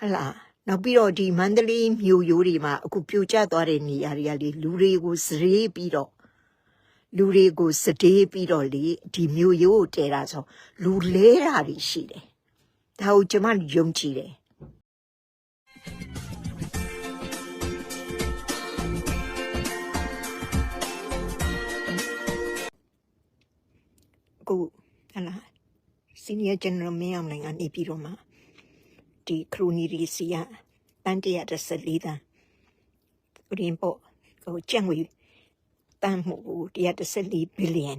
ဟတ်လာနောက်ပြီးတော့ဒီမန္တလေးမြို့ရိုးတွေမှာအခုပြိုကျသွားတဲ့နေရာတွေကလေလူတွေကိုစရေးပြီးတော့လူတွေကိုစတေးပြီးတော့လေဒီမြို့ရိုးကိုတဲတာဆိုလူလဲတာတွေရှိတယ်ဒါကိုကျွန်မယုံကြည်တယ်အခုဟလာ senior general မင်းအောင်နိုင်ကနေပြီးတော့မှ ဒီခရိုနီရီစီကတန်တရာတစ်ဆက်လေးတန်းရင်းပေါ့ဟိုကျန်ငွေတန်မှု114ဘီလီယံ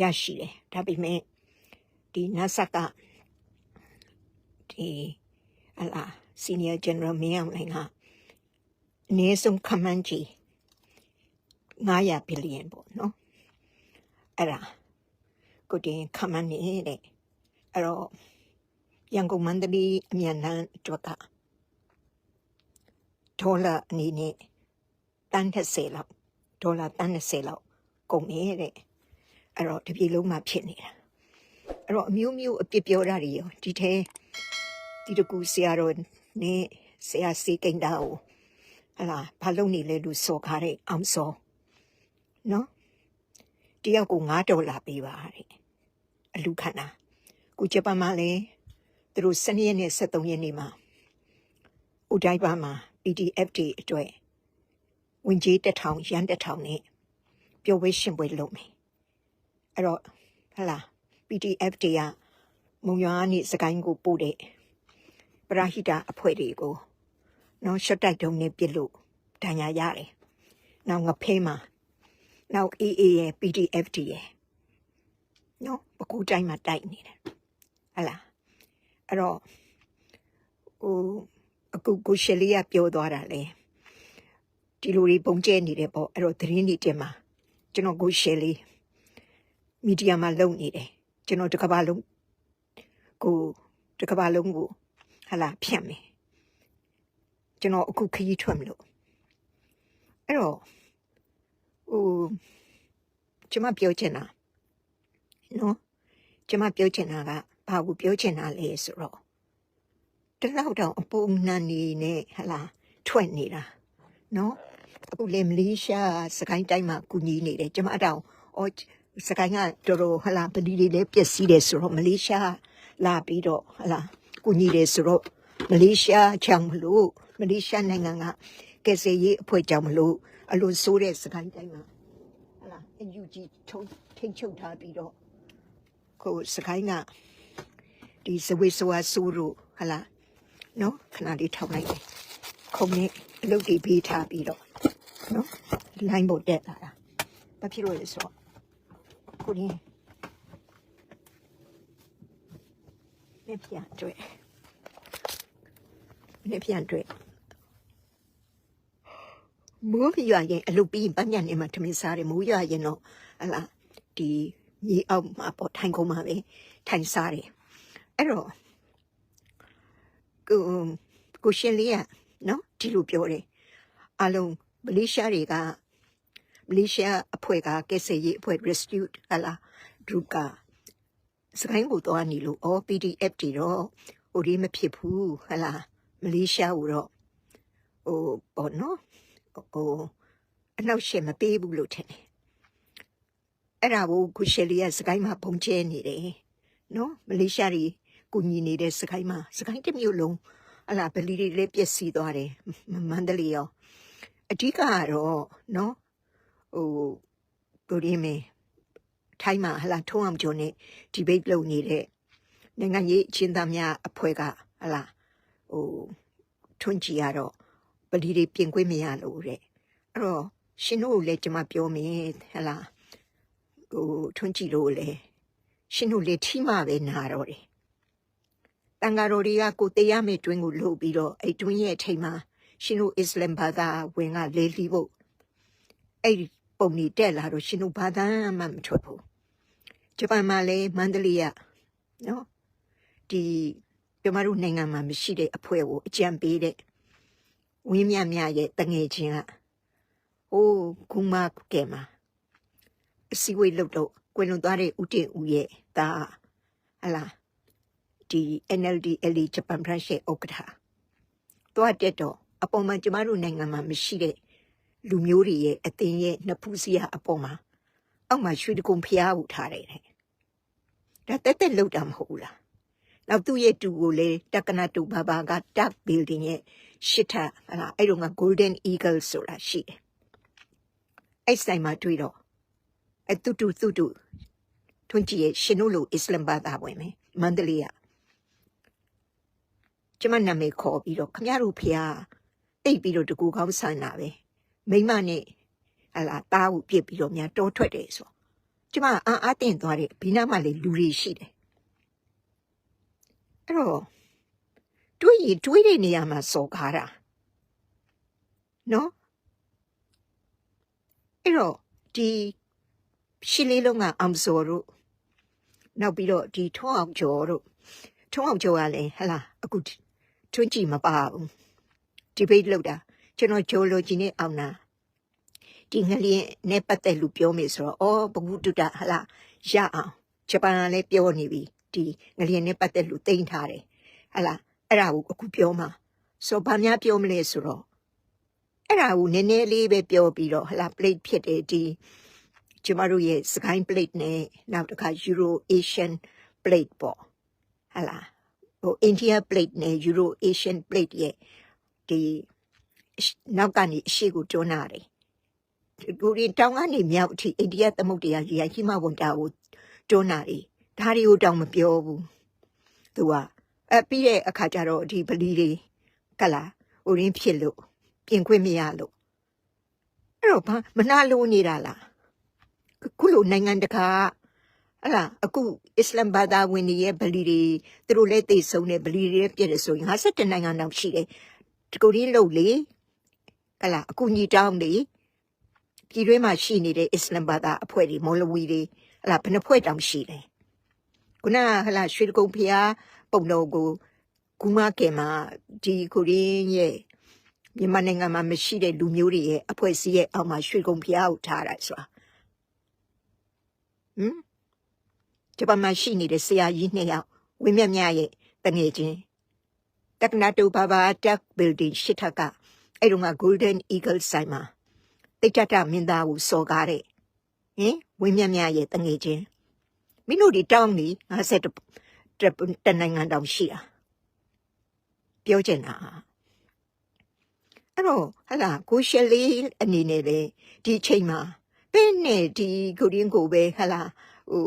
ရရှိတယ်ဒါပေမဲ့ဒီ NASA ကဒီဟလာ senior general မင်းအောင်နိုင်ကအနည်းဆုံးခန့်မှန်းကြည့်900ဘီလီယံပေါ့နော်အဲ့ဒါကိုတင်ခမန်းနေတဲ့အဲ့တော့ ရန်ကုန်မန္တလေးအမြန်လမ်းအတွက်ကဒေါ်လာအနေနဲ့တန်း30လောက်ဒေါ်လာတန်း30လောက်ကုန်နေတဲ့အဲ့တော့ဒီပြည်လုံးမှာဖြစ်နေတာအဲ့တော့အမျိုးမျိုးအပြစ်ပြောတာတွေရောဒီထဲဒီတကူဆရာတော်နဲ့ဆရာစီကိန်တာကိုဟလာဘာလုပ်နေလဲလို့စော်ကားတဲ့အောင်စောနော်တယောက်ကို9ဒေါ်လာပေးပါတဲ့အလူခန္ဓာကိုဂျပန်မှာလည်း သူတို့12ရက်နဲ့73ရက်နေ့မှာဥဒိုင်ဘာမှာ PDF တွေအတွက်ဝင်ကြီးတစ်ထောင်ရန်တစ်ထောင်နဲ့ပျော်ဝဲရှင်ပွဲလုပ်မယ်အဲ့တော့ဟလာ PDF တွေကမုံရွာကနေစကိုင်းကိုပို့တဲ့ပရာဟိတအဖွဲ့တွေကိုနော်ရှော့တိုက်တုံးနဲ့ပြစ်လို့ဒဏ်ရာရတယ်နောက်ငဖဲမှာနောက် AA ရဲ့ PDF တွေရဲ့နော်ပကူတိုင်းမှာတိုက်နေတယ်ဟတ်လာ အဲ့တော့ဟိုအခုကိုရှယ်လေးကပြောသွားတာလေဒီလိုတွေပုံကျဲနေတယ်ပေါ့အဲ့တော့သတင်းတွေတင်မှာကျွန်တော်ကိုရှယ်လေးမီဒီယာမှာလုံနေတယ်ကျွန်တော်တစ်ကမ္ဘာလုံးကိုတစ်ကမ္ဘာလုံးကိုဟတ်လာဖြန့်မယ်ကျွန်တော်အခုခရီးထွက်မလို့အဲ့တော့ဟိုကျွန်မပြောချင်တာနော်ကျမပြောချင်တာက ဘာကိုပြောချင်တာလဲဆိုတော့တလောက်တောင်အပုံနှံနေနဲ့ဟလာထွက်နေတာနော်အခုလေမလေးရှားစကိုင်းတိုင်းမှာကူညီနေတယ်ကျမတောင်အော်စကိုင်းကတော်တော်ဟလာပဒီတွေလည်းပျက်စီးတယ်ဆိုတော့မလေးရှားလာပြီးတော့ဟလာကူညီတယ်ဆိုတော့မလေးရှားချောင်မလို့မလေးရှားနိုင်ငံကကယ်ဆယ်ရေးအဖွဲ့ကြောင့်မလို့အလိုဆိုးတဲ့စကိုင်းတိုင်းမှာဟလာအယူကြီးထုံထိန်ချုပ်ထားပြီးတော့ကိုစကိုင်းက ဒီစဝေဆွာဆူတို့ဟလာနော်ခဏလေးထောက်လိုက်တယ်ခုံနဲ့အလုပ်တွေပေးထားပြီးတော့နော်လိုင်းပေါ်တက်လာတာဘာဖြစ်လို့လဲဆိုတော့ကိုရင်းလက်ပြန်တွေ့လက်ပြန်တွေ့မိုးရွာရင်အလုပ်ပြီးရင်ပန်းညံနေမှာထမင်းစားတယ်မိုးရွာရင်တော့ဟလာဒီမြေအောက်မှာပေါ့ထိုင်ကုန်မှာပဲထိုင်စားတယ် အဲ့တော့ကိုကိုရှင်လေးကနော်ဒီလိုပြောတယ်အလုံးမလေးရှားတွေကမလေးရှားအဖွဲ့ကကက်ဆယ်ရေးအဖွဲ့ rescue ဟလာဒုကစကိုင်းကိုတော့နေလို့ all PDF တွေတော့ဟိုဒီမဖြစ်ဘူးဟလာမလေးရှားကိုတော့ဟိုပေါ့နော်ဟိုအနောက်ရှေ့မပေးဘူးလို့ထင်တယ်အဲ့ဒါကိုကုရှယ်လီကစကိုင်းမှာပုံကျဲနေတယ်နော်မလေးရှားကြီး ကူညီနေတဲ့စကိုင်းမှာစကိုင်းတစ်မြို့လုံးအလားဗလီတွေလည်းပျက်စီးသွားတယ်မမန္တလေးရောအဓိကကတော့နော်ဟိုကိုရီးမင်းထိုင်းမှာဟလာထုံးအောင်ကျော်နဲ့ဒီဘိတ်လုပ်နေတဲ့နိုင်ငံရေးအချင်းသားများအဖွဲ့ကဟလာဟိုထွန်းကြည့်ရတော့ဗလီတွေပြင်ခွင့်မရလို့တဲ့အဲ့တော့ရှင်တို့ကိုလည်းကျွန်မပြောမယ်ဟလာဟိုထွန်းကြည့်လို့လေရှင်တို့လေထီမှပဲနာတော့တယ် တန်ဃာတော်တွေကကိုတရားမဲ့တွင်းကိုလှုပ်ပြီးတော့အဲ့တွင်းရဲ့အချိန်မှာရှင်တို့အစ္စလမ်ဘာသာဝင်ကလေလီဖို့အဲ့ဒီပုံနေတက်လာတော့ရှင်တို့ဘာသာမှမထွက်ဘူးဂျပန်မှာလည်းမန္တလေးကနော်ဒီကျမတို့နိုင်ငံမှာမရှိတဲ့အဖွဲ့ကိုအကြံပေးတဲ့ဝင်းမြမြရဲ့တငယ်ချင်းကဟိုးကုမကဲမှာအစည်းအဝေးလုပ်တော့ကွယ်လွန်သွားတဲ့ဦးတင်ဦးရဲ့ဒါဟလာ ဒီ NLD LA Japan branch ရဲ့ဥက္ကဋ္ဌသွားတက်တော့အပေါ်မှာကျမတို့နိုင်ငံမှာမရှိတဲ့လူမျိုးတွေရဲ့အသင်းရဲ့နှစ်ဖူးစရာအပေါ်မှာအောက်မှာရွှေတကုံဖျားကိုထားတယ်တဲ့ဒါတက်တက်လောက်တာမဟုတ်ဘူးလားနောက်သူ့ရဲ့တူကိုလေတက္ကနာတူဘာဘာက Duck Building ရဲ့ရှစ်ထပ်ဟလာအဲ့တော့က Golden Eagle ဆိုတာရှိတယ်အဲ့ဆိုင်မှာတွေ့တော့အတူတူတူတူထွန်းကြီးရဲ့ရှင်တို့လိုအစ္စလမ်ဘာသာဝင်မယ်မန္တလေးက ကျမနာမည်ခေါ်ပြီးတော့ခမရတို့ဖျားတိတ်ပြီးတော့တကူကောင်းဆန်တာပဲမိမနဲ့ဟလာတားကိုပြစ်ပြီးတော့များတောထွက်တယ်ဆိုကျမအာအတင်သွားတဲ့ဘီနာမလေးလူတွေရှိတယ်အဲ့တော့တွေးရင်တွေးတဲ့နေရာမှာစော်ကားတာနော်အဲ့တော့ဒီရှစ်လေးလုံးကအမ်ဆိုတို့နောက်ပြီးတော့ဒီထုံးအောင်ကျော်တို့ထုံးအောင်ကျော်ကလည်းဟလာအခု ထွန်းကြည့်မပါဘူးဒီဘေးလောက်တာကျွန်တော်ဂျိုလိုဂျီနဲ့အောင်နာဒီငလျင်နဲ့ပတ်သက်လို့ပြောမယ်ဆိုတော့အော်ဘဂုတုတဟလာရအောင်ဂျပန်ကလည်းပြောနေပြီဒီငလျင်နဲ့ပတ်သက်လို့တိမ့်ထားတယ်ဟလာအဲ့ဒါကိုအခုပြောမှာဆိုဘာများပြောမလဲဆိုတော့အဲ့ဒါကိုနည်းနည်းလေးပဲပြောပြီးတော့ဟလာ plate ဖြစ်တယ်ဒီကျမတို့ရဲ့ sky plate နဲ့နောက်တစ်ခါ Euro Asian plate ပေါ့ဟလာ ဟို India plate နဲ့ Euro Asian plate ရဲ့ဒီနောက်ကနေအရှိကိုတွန်းလာတယ်ကိုရီတောင်ကနေမြောက်အထိအိန္ဒိယသမုဒ္ဒရာကြီးဟိမဝန္တာကိုတွန်းလာတယ်ဒါတွေကိုတောင်မပြောဘူးသူကအပြီးတဲ့အခါကျတော့ဒီဗလီတွေကလာဟိုရင်းဖြစ်လို့ပြင်ခွင့်မရလို့အဲ့တော့ဘာမနာလို့နေတာလားခုလိုနိုင်ငံတကာ ဟလာအခုအစ္စလမ်ဘာသာဝင်တွေရဲ့ဗလီတွေသူတို့လည်းသိဆုံးတယ်ဗလီတွေလည်းပြည့်တယ်ဆိုရင်52နိုင်ငံတောင်ရှိတယ်ဒီကိုရင်းလို့လေဟလာအခုညီတောင်းနေပြည်တွင်းမှာရှိနေတဲ့အစ္စလမ်ဘာသာအဖွဲ့တွေမော်လဝီတွေဟလာဘယ်နှဖွဲ့တောင်ရှိတယ်ခုနဟလာရွှေကုံဖျားပုံတော်ကိုကူမကေမှာဒီကိုရင်းရဲ့မြန်မာနိုင်ငံမှာမရှိတဲ့လူမျိုးတွေရဲ့အဖွဲ့အစည်းရဲ့အောက်မှာရွှေကုံဖျားကိုထားတာဆိုတာဟမ် ဂျပန်မှာရှိနေတဲ့ဆရာကြီးနှစ်ယောက်ဝင်းမြတ်မြရဲ့တငယ်ချင်းတက္ကနာတူဘာဘာတက်ဘီလ်ဒင်းရှစ်ထက်ကအဲ့တော့က Golden Eagle ဆိုင်မှာတိတ်တတမင်းသားကိုစော်ကားတဲ့ဟင်ဝင်းမြတ်မြရဲ့တငယ်ချင်းမင်းတို့ဒီတောင်းနေ50တနိုင်ငံတောင်ရှိတာပြောချင်တာအဲ့တော့ဟလာကိုရှယ်လေးအနေနဲ့လေဒီချိန်မှာပင်းနဲ့ဒီကိုရင်းကိုပဲဟလာ ဟို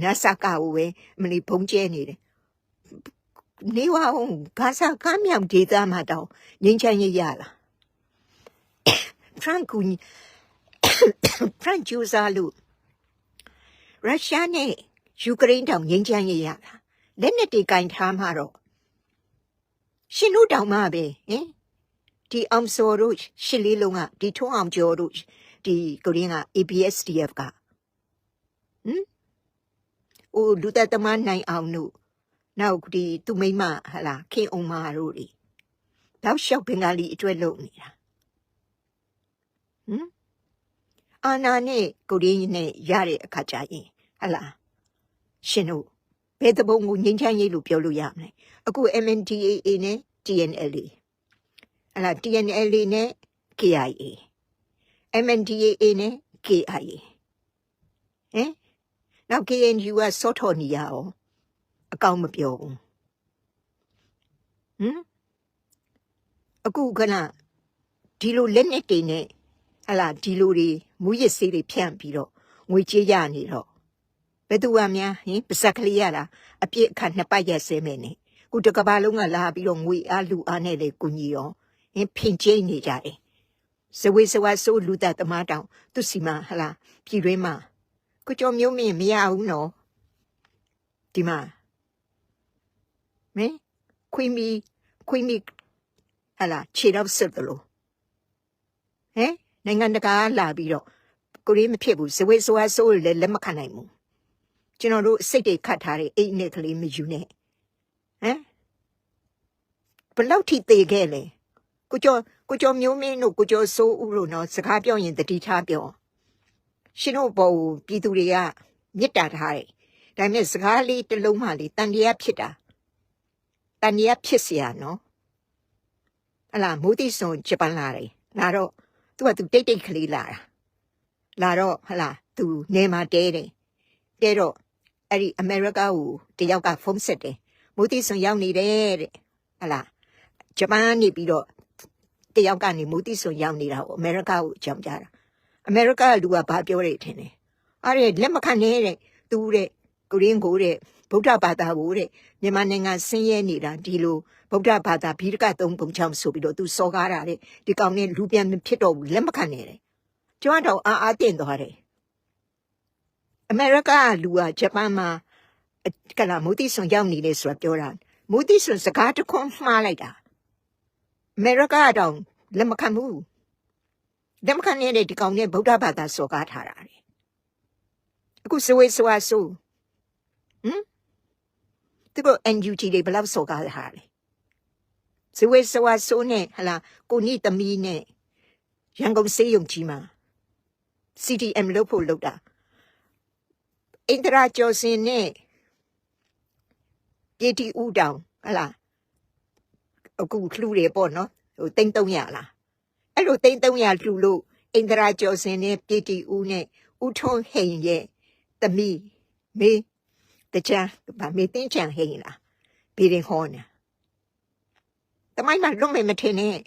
နတ်စကာကိုပဲမလီဘုံကျဲနေတယ်နေဝအောင်ဂါစာကမ်းမြောင်ဒေသမှာတောင်ငင်းချမ်းရရလားဖရန်ကူဖရန်ကျူဇာလူရုရှားနဲ့ယူကရိန်းတောင်ငင်းချမ်းရရလားလက်နဲ့တီကင်ထားမှာတော့ရှင်တို့တောင်မှပဲဟင်ဒီအောင်စော်တို့ရှစ်လေးလုံးကဒီထုံးအောင်ကျော်တို့ဒီကိုရင်းက ABSDF က ဟမ်ဟိုလူသက်သမားနိုင်အောင်တို့နောက်ဒီသူမိမဟလာခင်အောင်မာတို့တွေတောက်လျှောက်ဘင်္ဂလီအတွက်လုပ်နေတာဟမ်အာနာနဲ့ကိုရင်းနဲ့ရတဲ့အခါကျရင်ဟလာရှင်တို့ဘယ်တဘုံကိုငင်းချမ်းရေးလို့ပြောလို့ရမလဲအခု MNDAA နဲ့ TNLA ဟလာ TNLA နဲ့ KIA MNDAA နဲ့ KIA ဟမ် နောက် KNU ကစောထော်နေရအောင်အကောင့်မပြောဘူးဟမ်အခုကနဒီလိုလက်နဲ့တင်နဲ့ဟလာဒီလိုတွေမူရစ်စေးတွေဖြန့်ပြီးတော့ငွေကြေးရနေတော့ဘယ်သူကများဟင်ပါဇက်ကလေးရတာအပြစ်အခါနှစ်ပတ်ရက်စဲမယ်နဲ့ခုတကဘာလုံးကလာပြီးတော့ငွေအားလူအားနဲ့လေကုညီရောဟင်ဖင်ကျိနေကြတယ်ဇဝေဇဝါဆိုလူသားသမားတောင်သူစီမဟလာပြည်တွင်းမှာ ကိုကျော်မျိုးမင်းမရဘူးနော်ဒီမှာမင်းခွေးမီခွေးမီဟလာခြေတော့စစ်တယ်လို့ဟဲ့နိုင်ငံတကာလာပြီးတော့ကိုရီးမဖြစ်ဘူးဇဝေဇဝါဆိုလည်းလက်မခံနိုင်ဘူးကျွန်တော်တို့စိတ်တွေခတ်ထားတဲ့အိတ်နဲ့ကလေးမယူနဲ့ဟမ်ဘလောက်ထိသေးခဲ့လဲကိုကျော်ကိုကျော်မျိုးမင်းတို့ကိုကျော်စိုးဦးတို့နော်စကားပြောရင်တတိထားပြော ရှင်တို့ဘောပြည်သူတွေကမေတ္တာထားတယ်ဒါပေမဲ့စကားလေးတစ်လုံးမှလေးတန်တရားဖြစ်တာတန်တရားဖြစ်เสียနော်ဟ ဟလာမိုးတိစွန်ဂျပန်လာတယ်လာတော့သူကသူတိတ်တိတ်ကလေးလာတာလာတော့ဟလာသူနေမှာတဲတယ်တဲတော့အဲ့ဒီအမေရိကကိုတယောက်ကဖုန်းဆက်တယ်မိုးတိစွန်ရောက်နေတယ်တဲ့ဟလာဂျပန်နေပြီးတော့တယောက်ကနေမိုးတိစွန်ရောက်နေတာကိုအမေရိကကိုအကြောင်းပြတာ အမေရိကလူကဘာပြောတယ်ထင်တယ်အဲ့ဒီလက်မခံနဲ့တဲ့သူတဲ့ကိုရင်းကိုတဲ့ဗုဒ္ဓဘာသာကိုတဲ့မြန်မာနိုင်ငံဆင်းရဲနေတာဒီလိုဗုဒ္ဓဘာသာဘိဒကသုံးပုံချောင်းဆိုပြီးတော့သူစော်ကားတာတဲ့ဒီကောင်နဲ့လူပြန်မဖြစ်တော့ဘူးလက်မခံနဲ့တဲ့ကျွမ်းတော့အာအာတင်သွားတယ်အမေရိကလူကဂျပန်မှာအကလာမူတီဆွန်ရောက်နေလေဆိုတာပြောတာမူတီဆွန်စကားတစ်ခွန်းမှားလိုက်တာအမေရိကတော့လက်မခံဘူး လက်မခံနေတဲ့ဒီကောင်နဲ့ဗုဒ္ဓဘာသာစော်ကားထားတာလေအခုစဝေးစွာဆိုဟမ်သူက NUG တွေဘယ်လောက်စော်ကားထားလဲဇဝေဆဝါဆိုးနဲ့ဟလာကိုနိသမီးနဲ့ရန်ကုန်စေးရုံကြီးမှာ CDM လုပ်ဖို့လုပ်တာအင်ဒရာကျော်စင်နဲ့ပြည်တီဦးတောင်ဟလာအခုလှူတယ်ပေါ့နော်ဟိုတိန်း300လား အဲ့လိုတိန်း300လှူလို့အင်ဒရာကျော်စင်နဲ့ပြည်တီဦးနဲ့ဦးထွန်းဟိန်ရဲ့သမီးမေတကြံဗာမေတင်းချန်ဟိန်လားဘီရင်ဟောနာတမိုင်းမှာလွတ်မယ်မထင်နဲ့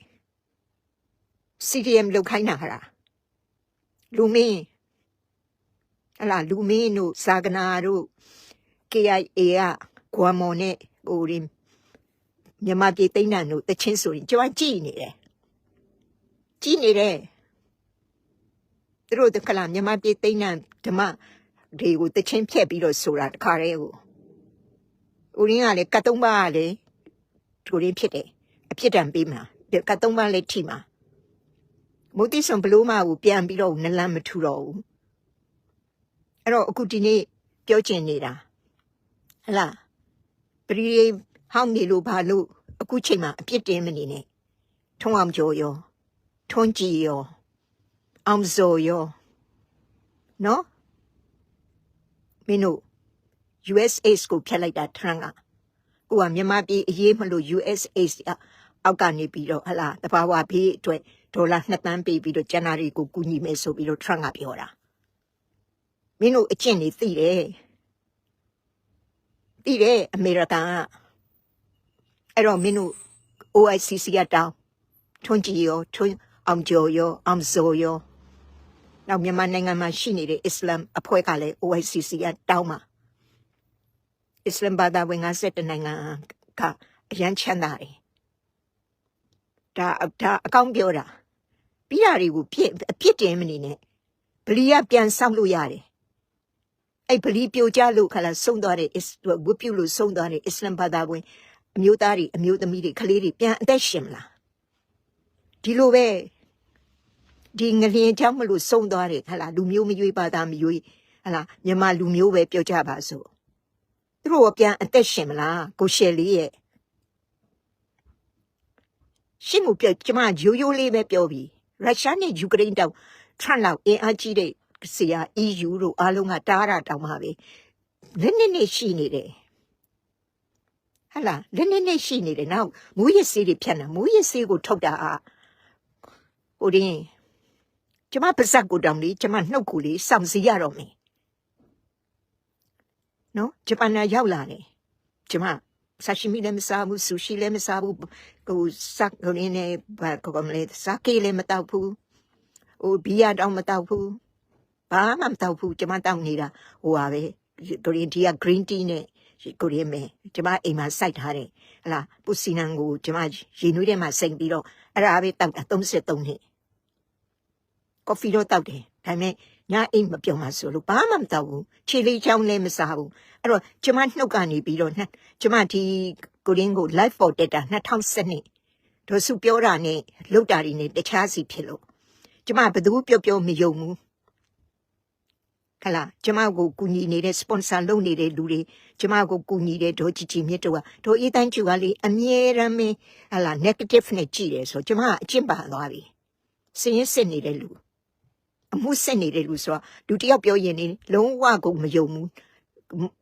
CDM လောက်ခိုင်းတာဟာလားလူမင်းဟလာလူမင်းတို့စာကနာတို့ KIA ကကွာမော်နဲ့ဟိုရင်မြန်မာပြည်သိန်းနံတို့တချင်းဆိုရင်ကျွန်မကြည်နေတယ် ကြည်နေတယ်သူတို့တခလာမြန်မာပြည်သိန်းနံဓမ္မတွေကိုတချင်းဖြက်ပြီးတော့ဆိုတာတခါတည်းကိုဦးရင်းကလည်းကတ်သုံးပါးကလည်းထိုရင်းဖြစ်တယ်အဖြစ်တံပေးမှာကတ်သုံးပါးလက်ထိမှာမုတ်တိဆွန်ဘလို့မကိုပြန်ပြီးတော့နလန်မထူတော့ဘူးအဲ့တော့အခုဒီနေ့ပြောချင်နေတာဟလာပရိယေဟောင်းနေလို့ဘာလို့အခုချိန်မှာအပြစ်တင်မနေနဲ့ထုံးအောင်ကျော်ရော ထွန်းကြည်ရောအောင်စောရောနော်မင်းတို့ USA ကိုဖျက်လိုက်တာထရန့်ကကိုကမြန်မာပြည်အရေးမလို့ USA အောက်ကနေပြီးတော့ဟလာတဘာဝဘေးအတွက်ဒေါ်လာ2တန်းပေးပြီးတော့ကျန်နာတွေကိုကူညီမယ်ဆိုပြီးတော့ Trump ကပြောတာမင်းတို့အကျင့်နေသိတယ်သိတယ်အမေရိကန်ကအဲ့တော့မင်းတို့ OICC ကတောင်းထွန်းကြည်ရောထွန်း အောင်ကျော်ရောအောင်စောရောနောက်မြန်မာနိုင်ငံမှာရှိနေတဲ့အစ္စလမ်အဖွဲ့ကလည်း OICC ကတောင်းမှာအစ္စလမ်ဘာသာဝင်50နိုင်ငံကအရန်ချမ်းသာတယ်ဒါဒါအကောင်းပြောတာပြီးတာတွေကိုပြစ်အပြစ်တင်မနေနဲ့ဗလီကပြန်ဆောက်လို့ရတယ်အဲ့ဗလီပြိုကျလို့ခလာဆုံးသွားတဲ့အစ္စဝတ်ပြုလို့ဆုံးသွားတဲ့အစ္စလမ်ဘာသာဝင်အမျိုးသားတွေအမျိုးသမီးတွေကလေးတွေပြန်အသက်ရှင်မလားဒီလိုပဲ ဒီငလျင်ကြောင့်မလို့ဆုံးသွားတယ်ခလာလူမျိုးမရွေးဘာသာမရွေးဟလာမြန်မာလူမျိုးပဲပြောကြပါစို့သူတို့ကပြန်အသက်ရှင်မလားကိုရှယ်လေးရဲ့ရှင်းမှုပြကျမရိုးရိုးလေးပဲပြောပြီးရုရှားနဲ့ယူကရိန်းတောင်ထရန့်လောက်အင်အားကြီးတဲ့ဆီယာ EU တို့အားလုံးကတားတာတောင်မှပဲလက်နက်နဲ့ရှိနေတယ်ဟလာလက်နက်နဲ့ရှိနေတယ်နောက်မူရစ်စေးတွေဖြတ်နေမူရစ်စေးကိုထုတ်တာအာဟိုတင်း ကျမပါဇက်ကိုတောင်လေးကျမနှုတ်ကိုလေးစောင့်စီရတော့မယ်နော်ဂျပန်ကရောက်လာတယ်ကျမဆာရှိမီလည်းမစားဘူးဆူရှီလည်းမစားဘူးဟိုစက်ဟိုနေနေဘာကောမလဲစကေလည်းမတောက်ဘူးဟိုဘီယာတောင်မတောက်ဘူးဘာမှမတောက်ဘူးကျမတောက်နေတာဟိုပါပဲကိုရီးဒီက green tea နဲ့ကိုရီးမဲကျမအိမ်မှာစိုက်ထားတယ်ဟလာပူစီနန်ကိုကျမရေနွေးထဲမှာစိန်ပြီးတော့အဲ့ဒါပဲတောက်တာ33နှစ် ကော်ဖီတော့တောက်တယ်ဒါပေမဲ့ညအိမ်မပြောင်းပါဆိုလို့ဘာမှမတောက်ဘူးခြေလေးချောင်းလည်းမစားဘူးအဲ့တော့ကျမနှုတ်ကနေပြီးတော့နှစ်ကျမဒီကိုရင်းကို live for တက်တာ2012ဒေါ်စုပြောတာနဲ့လောက်တာတွေနဲ့တခြားစီဖြစ်လို့ကျမဘယ်သူပြောပြောမယုံဘူးခလာကျမကိုကူညီနေတဲ့ sponsor လုပ်နေတဲ့လူတွေကျမကိုကူညီတဲ့ဒေါ်ကြည်ကြည်မြတ်တို့ကဒေါ်အေးတန်းကျူကလေအမြဲတမ်းပဲဟလာ negative နဲ့ကြည့်တယ်ဆိုကျမကအကျင့်ပါသွားပြီစင်းရင်စစ်နေတဲ့လူ အမှုစစ်နေတဲ့လူဆိုတော့လူတယောက်ပြောရင်လေလုံးဝကိုမယုံဘူး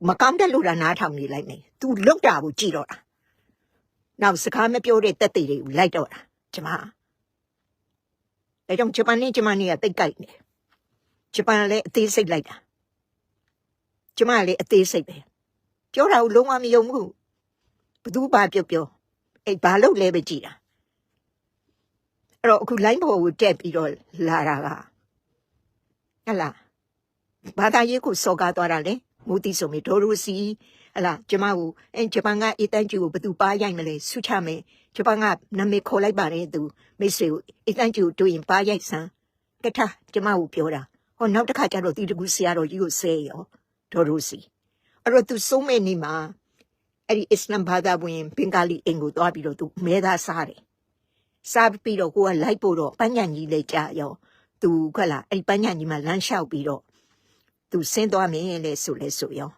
မကောင်းတဲ့လူတာနားထောင်နေလိုက်မယ် तू လောက်တာကိုကြည့်တော့တာနောက်စကားမပြောတဲ့တက်သေးတွေကိုလိုက်တော့တာကျမဒါကြောင့်ဂျပန်နဲ့ဂျမနီကတိတ်ကြိုက်နေဂျပန်ကလည်းအသေးစိတ်လိုက်တာကျမကလည်းအသေးစိတ်ပဲပြောတာကိုလုံးဝမယုံဘူးဘသူဘာပြောပြောအဲ့ဘာလို့လဲပဲကြည်တာအဲ့တော့အခု line ပေါ်ကိုတက်ပြီးတော့လာတာက ဟဲ့လားဘာသာရေးကိုစော်ကားသွားတာလေမူတီဆိုမီဒိုရိုစီဟလာကျမကိုအဲဂျပန်ကအတန်ကျူကိုဘယ်သူပါရိုက်မလဲဆုချမယ်ဂျပန်ကနာမည်ခေါ်လိုက်ပါတယ်သူမိတ်ဆွေကိုအတန်ကျူတွေ့ရင်ပါရိုက်စမ်းကထကျမကိုပြောတာဟောနောက်တစ်ခါကျတော့ဒီတကူဆရာတော်ကြီးကိုဆဲရောဒိုရိုစီအဲ့တော့သူစိုးမဲ့နေမှာအဲ့ဒီအစ္စလမ်ဘာသာဝင်ဘင်္ဂလီအိမ်ကိုသွားပြီးတော့သူမဲသားစားတယ်စားပြီးတော့ကိုကလိုက်ပို့တော့ပန်းညံကြီးလေးကြာရော သူခက်လာအဲ့ဒီပန်းညံကြီးမှာလမ်းလျှောက်ပြီးတော့သူဆင်းသွားမယ်လေဆိုလဲဆိုရော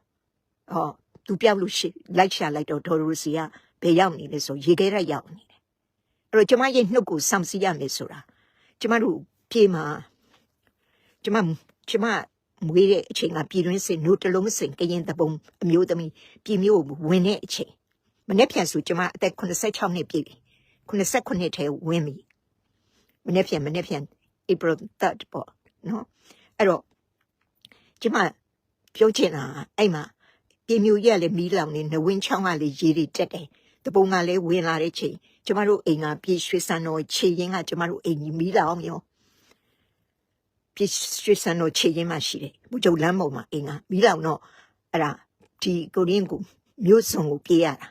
ဟောသူပြောက်လို့ရှိလိုက်ရှာလိုက်တော့ဒေါ်ရိုစီကဘယ်ရောက်နေလဲဆိုရေခဲရက်ရောက်နေတယ်အဲ့တော့ကျမရဲ့နှုတ်ကိုစောင့်စည်းရမယ်ဆိုတာကျမတို့ပြေမှာကျမကျမမွေးတဲ့အချိန်ကပြည်တွင်းစင်နို့တလုံးစင်ကရင်တပုံအမျိုးသမီးပြည်မျိုးဝင်တဲ့အချိန်မနေ့ပြန်ဆိုကျမအသက်86နှစ်ပြည့်ပြီ89ထဲဝင်ပြီမနေ့ပြန်မနေ့ပြန် April 3rd ပေါ့နော်အဲ့တော့ကျမပြောချင်တာအဲ့မှာပြည်မျိုးရက်လည်းမီးလောင်နေနဝင်းချောင်းကလည်းရေတွေတက်တယ်တပုံကလည်းဝင်လာတဲ့ချိန်ကျမတို့အိမ်ကပြည်ရွှေစံတော်ခြေရင်ကကျမတို့အိမ်ကြီးမီးလောင်ရောပြည်ရွှေစံတော်ခြေရင်မှရှိတယ်ဘုချုပ်လမ်းပေါ်မှာအိမ်ကမီးလောင်တော့အဲ့ဒါဒီကိုရင်းကိုမြို့စုံကိုပြေးရတာ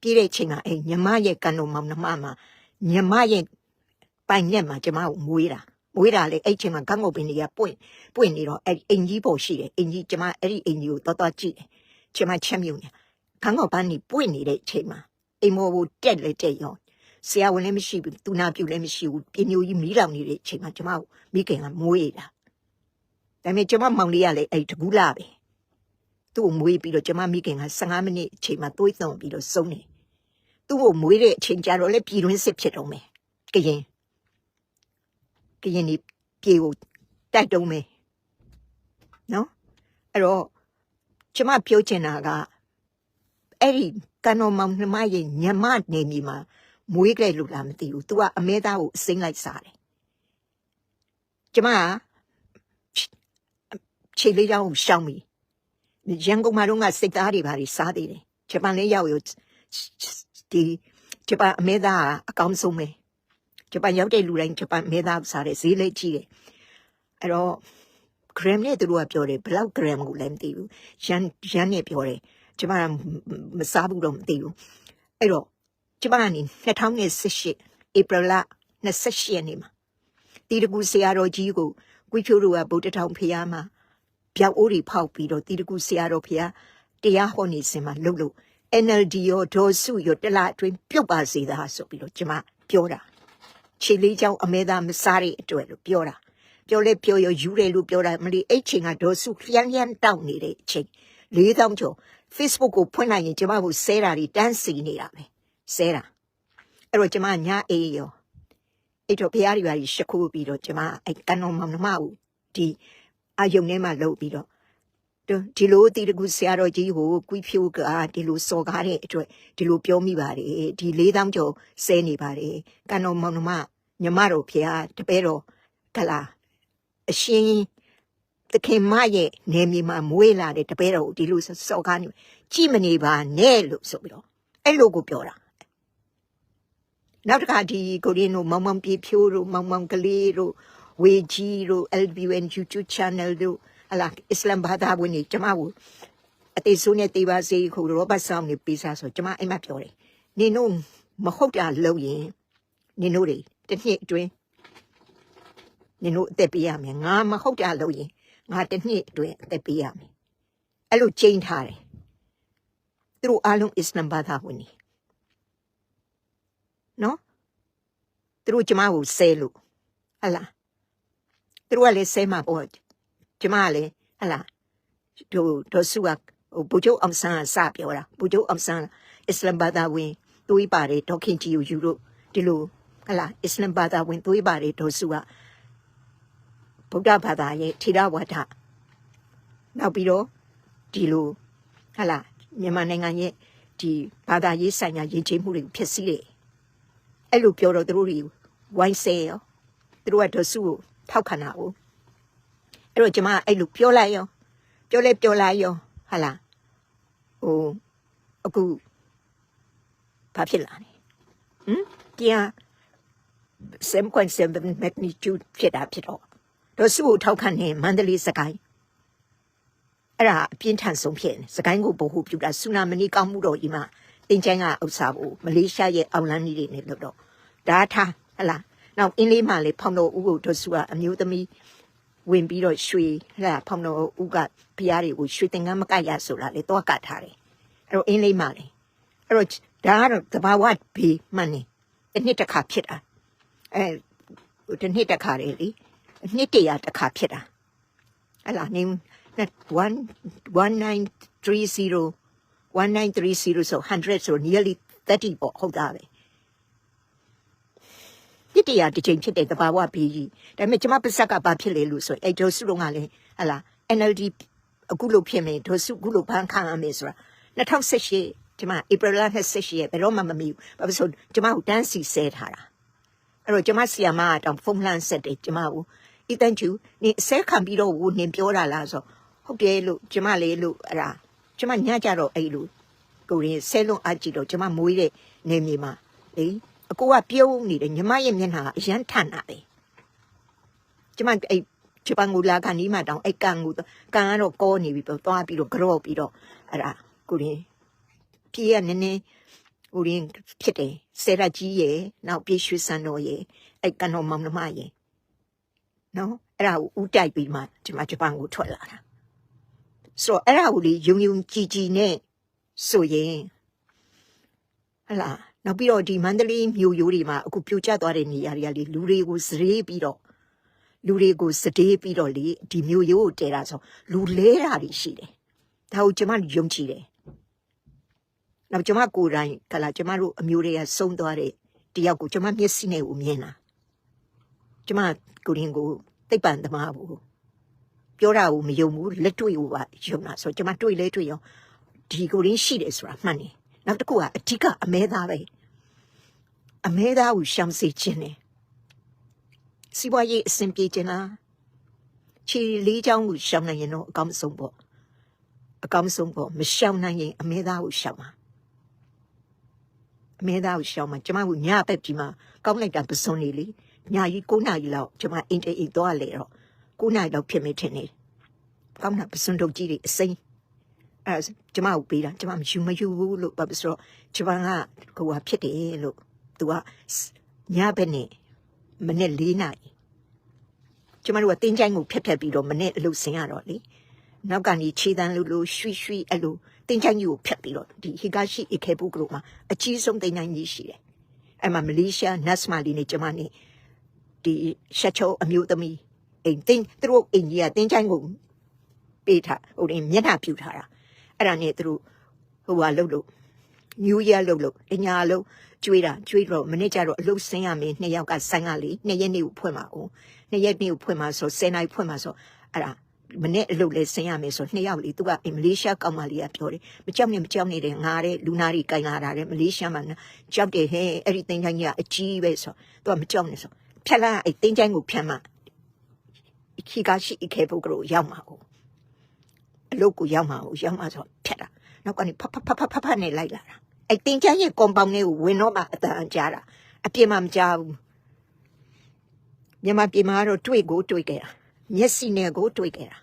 ပြေးတဲ့ချိန်ကအိမ်ညီမရဲ့ကန်တော်မောင်နှမမှာညီမရဲ့ ပိုင်ညက်မှာကျမကိုမွေးတာမွေးတာလေအဲ့ချိန်မှာဂန်းငုတ်ပင်တွေကပွင့်ပွင့်နေတော့အဲ့အိမ်ကြီးပေါ်ရှိတယ်အိမ်ကြီးကျမအဲ့ဒီအိမ်ကြီးကိုတော်တော်ကြည့်တယ်ကျမချက်မြုံနေခန်းကောပန်းนี่ပွင့်နေတဲ့အချိန်မှာအိမ်မောကိုတက်လေတက်ရောဆရာဝန်လည်းမရှိဘူးသူနာပြုလည်းမရှိဘူးပြညိုကြီးမီးလောင်နေတဲ့အချိန်မှာကျမမိခင်ကမွေးတာဒါပေမဲ့ကျမမောင်လေးကလည်းအဲ့တကူလာပဲသူ့ကိုမွေးပြီးတော့ကျမမိခင်က15မိနစ်အချိန်မှာသွေးသွန်ပြီးတော့ဆုံးနေသူ့ကိုမွေးတဲ့အချိန်ကျတော့လည်းပြည်တွင်းစစ်ဖြစ်တော့မယ်ကရင် ကရင်ဒီပြေကိုတိုက်တုံးမယ်နော်အဲ့တော့ကျမပြောချင်တာကအဲ့ဒီကံတော်မောင်နှမရဲ့ညမနေမီမှာမွေးကြလို့လားမသိဘူး။ तू ကအမဲသားကိုအစိမ့်လိုက်စားတယ်။ကျမကခြေလေးချောင်းကိုရှောင်းပြီ။ရန်ကုန်မှာတော့ကစိတ်သားတွေပါတွေစားသေးတယ်။ဂျပန်လေးရောက်ရောဒီဂျပန်အမဲသားကအကောင်းဆုံးပဲ။ ဂျပန်ရောက်တဲ့လူတိုင်းဂျပန်အမဲသားစားတယ်ဈေးလေးကြီးတယ်။အဲ့တော့ gram နဲ့သူတို့ကပြောတယ်ဘယ်လောက် gram ကိုလည်းမသိဘူး။ရန်ရန်နဲ့ပြောတယ်။ကျမကမစားဘူးတော့မသိဘူး။အဲ့တော့ကျမကနေ2018 April လ28ရက်နေ့မှာတီတကူဆရာတော်ကြီးကိုကွီဖြိုးတို့ကဗုဒ္ဓထောင်ဖျားမှာပြောက်အိုးတွေဖောက်ပြီးတော့တီတကူဆရာတော်ဖျားတရားဟောနေစင်မှာလှုပ်လို့ NLD ရောဒေါ်စုရောတလအတွင်းပြုတ်ပါစေသာဆိုပြီးတော့ကျမပြောတာ ခြေလေးချောင်းအမဲသားမစားတဲ့အတွက်လို့ပြောတာပြောလဲပြောရယူတယ်လို့ပြောတာမလီအဲ့ချိန်ကဒေါ်စုလျန်းလျန်းတောက်နေတဲ့အချိန်၄000ကျော် Facebook ကိုဖွင့်လိုက်ရင်ကျမကိုဆဲတာတွေတန်းစီနေတာပဲဆဲတာအဲ့တော့ကျမညအေးရောအဲ့တော့ဘုရားတွေပါရှ िख ိုးပြီးတော့ကျမအဲ့ကံတော်မောင်နှမကိုဒီအာယုံထဲမှာလှုပ်ပြီးတော့ ဒီလိုတီတကူဆရာတော်ကြီးကိုကွီဖြိုးကဒီလိုစော်ကားတဲ့အတွက်ဒီလိုပြောမိပါတယ်ဒီ၄000ကျော်ဆဲနေပါတယ်ကံတော်မောင်နှမညီမတို့ဖះတပည့်တော်ကလာအရှင်သခင်မရဲ့နေမြေမှာမွေးလာတဲ့တပည့်တော်ကိုဒီလိုစော်ကားနေကြည့်မနေပါနဲ့လို့ဆိုပြီးတော့အဲ့လိုကိုပြောတာနောက်တစ်ခါဒီကိုရီနိုမောင်မောင်ပြေဖြိုးတို့မောင်မောင်ကလေးတို့ဝေကြီးတို့ LBN YouTube channel တို့ အလားအစ္စလမ်ဘာသာဝင်တွေကျမကိုအသေးဆုံးနဲ့တေးပါစေခုရောဘတ်ဆောင်နေပေးစားဆိုကျမအိမ်မပြောတယ်နင်တို့မဟုတ်တာလုပ်ရင်နင်တို့တွေတစ်နှစ်အတွင်းနင်တို့အသက်ပေးရမယ်ငါမဟုတ်တာလုပ်ရင်ငါတစ်နှစ်အတွင်းအသက်ပေးရမယ်အဲ့လိုချိန်ထားတယ်သူတို့အားလုံးအစ္စလမ်ဘာသာဝင်တွေနော်သူတို့ကျမကိုဆဲလို့ဟလာသူတို့ကလည်းဆဲမှာပေါ့ ကျမကလည်းဟလာတို့တို့စုကဟိုဘူချုပ်အောင်ဆန်းကစပြောတာဘူချုပ်အောင်ဆန်းအစ္စလမ်ဘာသာဝင်တွေးပါတယ်ဒေါခင်ကြီးကိုယူလို့ဒီလိုဟလာအစ္စလမ်ဘာသာဝင်တွေးပါတယ်တို့စုကဗုဒ္ဓဘာသာရဲ့ထေရဝါဒနောက်ပြီးတော့ဒီလိုဟလာမြန်မာနိုင်ငံရဲ့ဒီဘာသာရေးဆိုင်ရာယဉ်ကျေးမှုတွေဖြစ်စည်းတယ်အဲ့လိုပြောတော့သူတို့တွေဝိုင်းဆဲရောသူတို့ကဒေါ်စုကိုထောက်ခံတာကို အဲ့တော့ကျမအဲ့လိုပြောလိုက်ရောပြောလဲပြောလိုက်ရောဟာလားဟိုအခုဘာဖြစ်လာလဲဟမ်ပြန်7.7 magnitude ဖြစ်တာဖြစ်တော့ဒေါ်စုကိုထောက်ခံနေမန္တလေးစကိုင်းအဲ့ဒါအပြင်းထန်ဆုံးဖြစ်နေစကိုင်းကိုဗဟုပြုတာဆူနာမနီကောင်းမှုတော့ဒီမှာတင်ချိုင်းကဥစ္စာကိုမလေးရှားရဲ့အောင်လန်းကြီးတွေနဲ့လို့တော့ဒါထားဟလားနောက်အင်းလေးမှလေဖောင်တော်ဦးကိုဒေါ်စုကအမျိုးသမီး ဝင်ပြီးတော့ရွှေဟလားဖောင်တော်ဦးကဖျားတွေကိုရွှေသင်္ကန်းမကရဆိုတာလေတော့ကတ်ထားတယ်အဲ့တော့အင်းလေးမှလေအဲ့တော့ဒါကတော့တဘာဝဘေးမှန်နေတစ်နှစ်တစ်ခါဖြစ်တာအဲဟိုတစ်နှစ်တစ်ခါလေလေနှစ်တရာတစ်ခါဖြစ်တာဟလားနေ1 1930 1930ဆို100ဆို nearly 30ပေါ့ဟုတ်တာပဲ တစ်တရာတစ်ချိန်ဖြစ်တဲ့တဘာဝဘေးကြီးဒါပေမဲ့ကျမပါဇက်ကဘာဖြစ်လေလို့ဆိုရင်အဲ့ဒေါ်စုလုံးကလည်းဟလာ NLD အခုလို့ဖြစ်မယ်ဒေါ်စုအခုလို့ဘန်းခံရမယ်ဆိုတာ2018ကျမဧပြီလ28ရက်ဘယ်တော့မှမမီဘူးဘာလို့ဆိုကျမကိုတန်းစီဆဲထားတာအဲ့တော့ကျမဆီယာမကတောင်ဖုန်းလန်းဆက်တယ်ကျမကိုအီတန်ကျူနေဆဲခံပြီးတော့ဝနင်ပြောတာလားဆိုဟုတ်တယ်လို့ကျမလေးလို့အဲ့ဒါကျမညကြတော့အဲ့လိုကိုရင်ဆဲလုံးအကြည့်တော့ကျမမွေးတဲ့နေမြေမှာလေ အကိုကပြုံးနေတယ်ညီမရဲ့မျက်နှာကအရန်ထန်တာပဲကျမအဲ့ဂျပန်ကိုလာခဏီးမှတောင်အဲ့ကန်ကိုကန်ကတော့ကောနေပြီပေါ့သွားပြီးတော့ကြော့ပြီးတော့အဲ့ဒါကိုရင်ပြေးရနည်းနည်းကိုရင်ဖြစ်တယ်ဆဲရကြီးရဲ့နောက်ပြေးရွှေစံတော်ရဲ့အဲ့ကန်တော်မောင်နှမရဲ့နော်အဲ့ဒါကိုဥတိုက်ပြီးမှကျမဂျပန်ကိုထွက်လာတာဆိုတော့အဲ့ဒါကိုလေယုံယုံကြည်ကြည်နဲ့ဆိုရင်ဟလာ နောက်ပြီးတော့ဒီမန္တလေးမြို့ရိုးတွေမှာအခုပြိုကျသွားတဲ့နေရာတွေကလေလူတွေကိုစရေးပြီးတော့လူတွေကိုစတေးပြီးတော့လေဒီမြို့ရိုးကိုတဲတာဆိုလူလဲတာတွေရှိတယ်ဒါကိုကျမယုံကြည်တယ်နောက်ကျမကိုယ်တိုင်ကလာကျမတို့အမျိုးတွေကစုံသွားတဲ့တယောက်ကိုကျမမျက်စိနဲ့ကိုမြင်တာကျမကိုရင်ကိုသိပ္ပံသမားဘူးပြောတာကိုမယုံဘူးလက်တွေ့ကိုပါယုံတာဆိုကျမတွေ့လဲတွေ့ရောဒီကိုရင်းရှိတယ်ဆိုတာမှန်တယ် နောက်တစ်ခုကအဓိကအမဲသားပဲအမဲသားကိုရှောင်စေခြင်းနဲ့စီးပွားရေးအဆင်ပြေခြင်းလားခြေလေးချောင်းကိုရှောင်နိုင်ရင်တော့အကောင်းဆုံးပေါ့အကောင်းဆုံးပေါ့မရှောင်နိုင်ရင်အမဲသားကိုရှောင်ပါအမဲသားကိုရှောင်မှာကျမကညဘက်ဒီမှာကောင်းလိုက်တာပစွန်နေလေညာကြီး9နာရီလောက်ကျမအင်တေအိတ်သွားလေတော့9နာရီလောက်ဖြစ်မိထင်နေကောင်းတာပစွန်တို့ကြီးတွေအစိမ်း အဲကျမကိုပေးတာကျမမယူမယူဘူးလို့ဘာဖြစ်လို့ကျမကဟိုဟာဖြစ်တယ်လို့သူကညဘက်နဲ့မနေ့၄နာရီကျမတို့ကတင်းချိုင်းကိုဖြတ်ဖြတ်ပြီးတော့မနေ့အလုပ်ဆင်ရတော့လေနောက်ကနေခြေတန်းလို့လို့ရွှီရွှီအဲ့လိုတင်းချိုင်းကြီးကိုဖြတ်ပြီးတော့ဒီဟီဂါရှိအခေဘူးကလို့မှာအကြီးဆုံးတင်းချိုင်းကြီးရှိတယ်အဲ့မှာမလေးရှားနတ်စမာလီနဲ့ကျမနဲ့ဒီရှက်ချိုအမျိုးသမီးအိမ်တင်းသူတို့အိမ်ကြီးကတင်းချိုင်းကိုပေးထားဟိုရင်မျက်နှာပြူထားတာ အဲ့ဒါနဲ့သူတို့ဟိုဟာလှုပ်လို့ New Year လှုပ်လို့အညာလုံးကျွေးတာကျွေးတော့မနေ့ကျတော့အလုပ်ဆင်းရမယ်နှစ်ယောက်ကဆိုင်ကလေနှစ်ရက်နေ့ကိုဖွင့်ပါအောင်နှစ်ရက်နေ့ကိုဖွင့်ပါဆို10နိုင်ဖွင့်ပါဆိုအဲ့ဒါမနေ့အလုပ်လဲဆင်းရမယ်ဆိုနှစ်ယောက်လေသူကမလေးရှားကောင်မလေးကပြောတယ်မကြောက်နဲ့မကြောက်နဲ့တဲ့ငါတဲ့လူနာတွေကင်လာတာတဲ့မလေးရှားမှာကြောက်တယ်ဟဲ့အဲ့ဒီတင်ချိုင်းကြီးကအကြီးပဲဆိုသူကမကြောက်နဲ့ဆိုဖြတ်လာအဲ့တင်ချိုင်းကိုဖြတ်မှခီကရှိအခေဖို့ကလို့ရောက်မှာကို အလုပ်ကိုရောက်မှာကိုရောက်မှာဆိုဖြတ်တာနောက်ကနေဖဖဖဖဖဖနဲ့လိုက်လာတာအဲ့တင်ချိုင်းရဲ့ကွန်ပေါင်းလေးကိုဝင်တော့မှအတန်ကြားတာအပြင်မှာမကြားဘူးမြန်မာပြည်မှာတော့တွေ့ကိုတွေ့ကြတာမျက်စိနဲ့ကိုတွေ့ကြတာ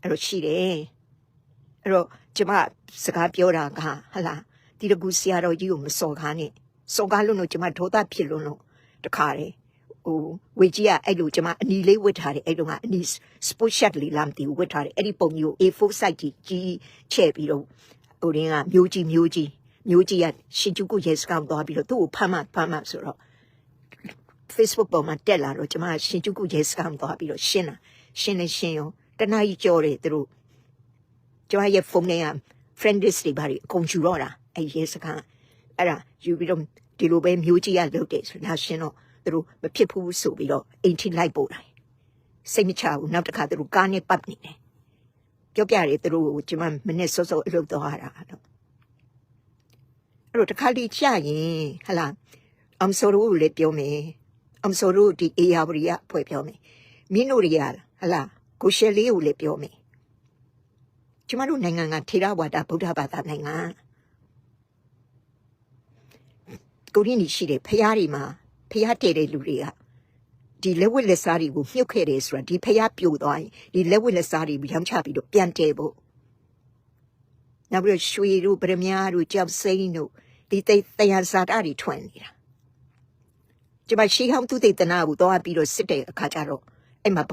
အဲ့တော့ရှိတယ်အဲ့တော့ကျမစကားပြောတာကဟလာဒီတကူဆရာတော်ကြီးကိုမစော်ကားနဲ့စော်ကားလို့တော့ကျမဒေါသဖြစ်လို့လို့တခါတယ် ဟိုဝေကြီးကအဲ့လိုကျမအနီလေးဝတ်ထားတယ်အဲ့လိုကအနီ sport shirt လေးလာမသိဘူးဝတ်ထားတယ်အဲ့ဒီပုံကြီးကို A4 size ကြီးကြီးချဲ့ပြီးတော့ဟိုရင်းကမျိုးကြီးမျိုးကြီးမျိုးကြီးကရှင်ကျုပ်ကိုရဲစကောင်သွားပြီးတော့သူ့ကိုဖမ်းမှဖမ်းမှဆိုတော့ Facebook ပေါ်မှာတက်လာတော့ကျမကရှင်ကျုပ်ကိုရဲစကောင်သွားပြီးတော့ရှင်းတာရှင်းနေရှင်းရောတနားကြီးကြော်တယ်သူတို့ကျမရဲ့ဖုန်းထဲက friend list တွေဘာတွေအကုန်ယူတော့တာအဲ့ရဲစကန်အဲ့ဒါယူပြီးတော့ဒီလိုပဲမျိုးကြီးကလုပ်တယ်ဆိုလာရှင်းတော့ သူတို့မဖြစ်ဘူးဆိုပြီးတော့အိမ်ထိလိုက်ပို့တယ်စိတ်မချဘူးနောက်တစ်ခါသူတို့ကားနဲ့ပတ်နေတယ်ပြောပြတယ်သူတို့ကိုကျမမနေ့စောစောအလုပ်သွားတာတော့အဲ့တော့တစ်ခါလေးကြာရင်ဟလာ I'm sorry ကိုလည်းပြောမယ် I'm sorry ဒီအေယာဝရီကဖွဲ့ပြောမယ်မင်းတို့တွေကဟလာကိုရှယ်လေးကိုလည်းပြောမယ်ကျမတို့နိုင်ငံကထေရဝါဒဗုဒ္ဓဘာသာနိုင်ငံကိုရင်းနေရှိတယ်ဖះတွေမှာ ဖះတည်တဲ့လူတွေကဒီလက်ဝက်လက်စားတွေကိုမြုပ်ခဲ့တယ်ဆိုတာဒီဖះပြိုသွားရင်ဒီလက်ဝက်လက်စားတွေရောင်းချပြီးတော့ပြန်တည်ဖို့နောက်ပြီးတော့ရွှေတို့ဗရမ ्या တို့ကြောက်စိမ့်တို့ဒီတိတ်တယံဇာတာတွေထွင်နေတာကျမရှိဟောင်းသူတေသနာကိုတော့ပြီးတော့စစ်တဲ့အခါကျတော့အဲ့မှာ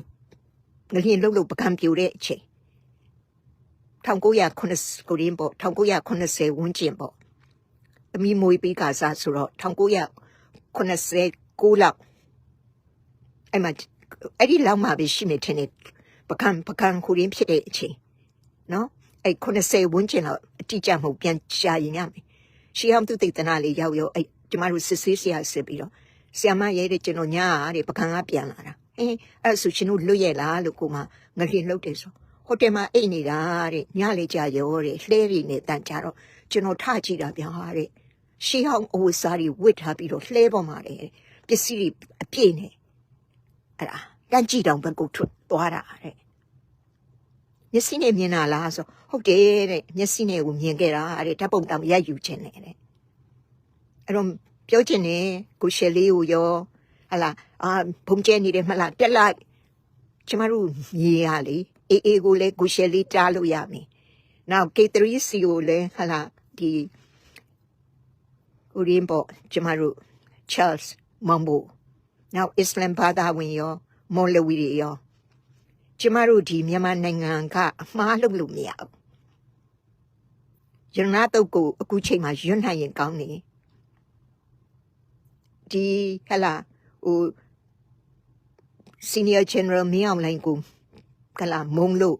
ငလျင်လှုပ်လို့ပကံပြိုတဲ့အချိန်1990ကိုရင်းပေါ့1980ဝန်းကျင်ပေါ့အမိမွေးပြီးကစားဆိုတော့ 1989လောက်အဲ့မှာအဲ့ဒီလောက်မှပဲရှိနေတယ်ပကံပကံကိုရင်းဖြစ်တဲ့အချိန်နော်အဲ့90ဝန်းကျင်လောက်အတိအကျမဟုတ်ပြန်ရှာရင်ရမယ်ရှီဟမ်သူတေသနာလေးရောက်ရောအဲ့ကျမတို့စစ်ဆေးဆရာစစ်ပြီးတော့ဆရာမရဲတဲ့ကျွန်တော်ညာတဲ့ပကံကပြန်လာတာအင်းအဲ့ဆိုရှင်တို့လွတ်ရလားလို့ကိုမငလျင်လှုပ်တယ်ဆိုဟိုတယ်မှာအိတ်နေတာတဲ့ညလေကြရောတဲ့လှဲရီနဲ့တန်ကြတော့ကျွန်တော်ထကြည့်တာပြန်ဟာတဲ့ ရှီဟောင်းအဝတ်စားတွေဝတ်ထားပြီးတော့လှဲပေါ်မှာတဲ့ပစ္စည်းတွေအပြည့်နဲ့အဲ့ဒါတန်ကြည့်တောင်ဘက်ကိုထွက်သွားတာတဲ့မျက်စိနဲ့မြင်တာလားဆိုဟုတ်တယ်တဲ့မျက်စိနဲ့ကိုမြင်ခဲ့တာတဲ့ဓာတ်ပုံတောင်ရိုက်ယူခြင်းနဲ့တဲ့အဲ့တော့ပြောချင်တယ်ကိုရှယ်လေးကိုရောဟလာအာဘုံကျဲနေတယ်မလားတက်လိုက်ကျမတို့မြေရလေအေးအေးကိုလည်းကိုရှယ်လေးတားလို့ရမယ်နောက် K3C ကိုလည်းဟလာဒီ ဦးရင်းပေါ့ကျမတို့ Charles Mambo နောက် Islam ဘာသာဝင်ရောမော်လဝီတွေရောကျမတို့ဒီမြန်မာနိုင်ငံကအမှားလုပ်လို့မရဘူးရဏတုတ်ကိုအခုချိန်မှာရွတ်နိုင်ရင်ကောင်းနေဒီဟလာဟို senior general မင်းအောင်လိုင်းကိုဟလာမုံလို့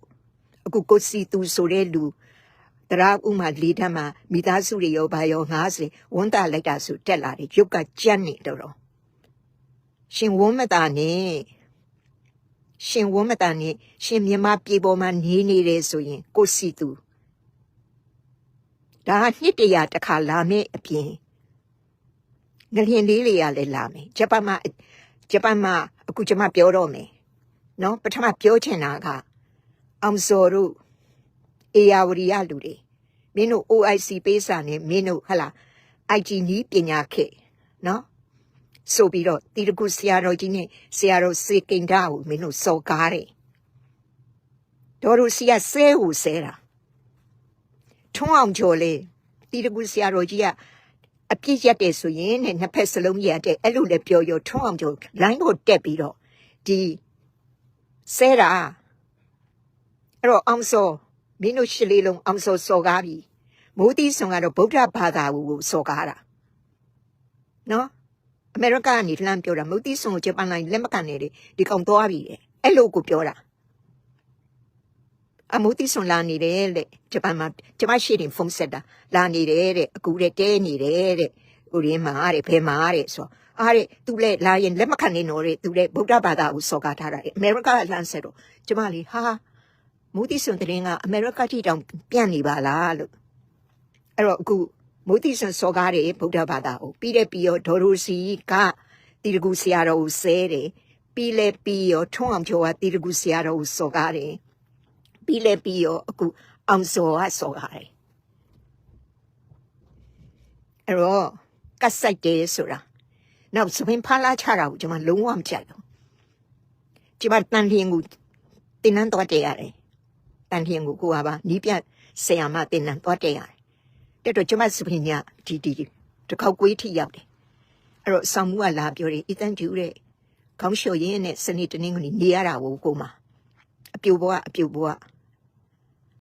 အခုကိုစီသူဆိုတဲ့လူ တရာဥမာလေးထမ်းမှာမိသားစုတွေရောဘာရော90ဝန်တာလိုက်တာဆိုတက်လာတယ်ရုပ်ကကြက်နေတော့တော့ရှင်ဝမ်းမတာနဲ့ရှင်ဝမ်းမတာနဲ့ရှင်မြမပြေပေါ်မှာနေနေတယ်ဆိုရင်ကိုစီသူဒါကနှစ်တရာတစ်ခါလာမယ့်အပြင်ငလျင်လေးတွေကလည်းလာမယ်ဂျပန်မှာဂျပန်မှာအခုကျွန်မပြောတော့မယ်နော်ပထမပြောချင်တာကအောင်စော်တို့ အေယာဝရီရလူတွေမင်းတို့ OIC ပေးစာနဲ့မင်းတို့ဟလာ IG နီးပညာခေတ်နော်ဆိုပြီးတော့တီတကူဆရာတော်ကြီးနဲ့ဆရာတော်စေကိန်ဓာကိုမင်းတို့စော်ကားတယ်တော်တို့စီကဆဲကိုဆဲတာထွန်းအောင်ကျော်လေတီတကူဆရာတော်ကြီးကအပြစ်ရက်တယ်ဆိုရင်တဲ့နှစ်ဖက်စလုံးရက်တယ်အဲ့လိုလည်းပြောရောထွန်းအောင်ကျော်လိုင်းကိုတက်ပြီးတော့ဒီဆဲတာအဲ့တော့အောင်စော မင်းတို့ရှစ်လေးလုံးအောင်စောစော်ကားပြီမိုးတီးဆောင်ကတော့ဗုဒ္ဓဘာသာကိုစော်ကားတာနော်အမေရိကန်ကနေလှမ်းပြောတာမိုးတီးဆောင်ကိုဂျပန်လိုက်လက်မကန်နေလေဒီကောင်သွားပြီတဲ့အဲ့လိုကိုပြောတာအမိုးတီးဆောင်လာနေတယ်တဲ့ဂျပန်မှာကျမရှိရင်ဖုန်းဆက်တာလာနေတယ်တဲ့အခုတဲ့တဲနေတယ်တဲ့ဟိုရင်းမှာတဲ့ဘယ်မှာတဲ့ဆိုအားတဲ့သူလဲလာရင်လက်မခံနေတော့တဲ့သူလဲဗုဒ္ဓဘာသာကိုစော်ကားထားတာအမေရိကလှမ်းဆက်တော့ကျမလေးဟာ မိုးတီးစွန်တဲ့င်းကအမေရိကတိတောင်ပြန့်နေပါလားလို့အဲ့တော့အခုမိုးတီးစွန်စော်ကားတဲ့ဗုဒ္ဓဘာသာကိုပြီးတဲ့ပြီးရောဒေါ်ရိုစီကတီတကူဆရာတော်ကိုဆဲတယ်ပြီးလဲပြီးရောထွန်းအောင်ကျော်ကတီတကူဆရာတော်ကိုစော်ကားတယ်ပြီးလဲပြီးရောအခုအောင်စော်ကစော်ကားတယ်အဲ့တော့ကတ်ဆိုင်တယ်ဆိုတာနောက်စပင်ဖားလာချတာကိုကျွန်မလုံးဝမကြိုက်ဘူးကျွန်မတန်လျင်ကိုတင်းနှံတော့တဲ့ရတယ် တန်လျင်ကိုကိုကပါနီးပြဆရာမတင်းနှံတော့တဲ့ရတယ်တဲ့တော့ကျွန်မစပင်ညဒီဒီတခေါက်ကွေးထိရောက်တယ်အဲ့တော့ဆောင်းမှုကလာပြောတယ်အီတန်ကျူတဲ့ခေါင်းလျှော်ရင်းနဲ့စနေတနင်္ဂနွေနေရတာကိုကိုမအပြူဘွားအပြူဘွား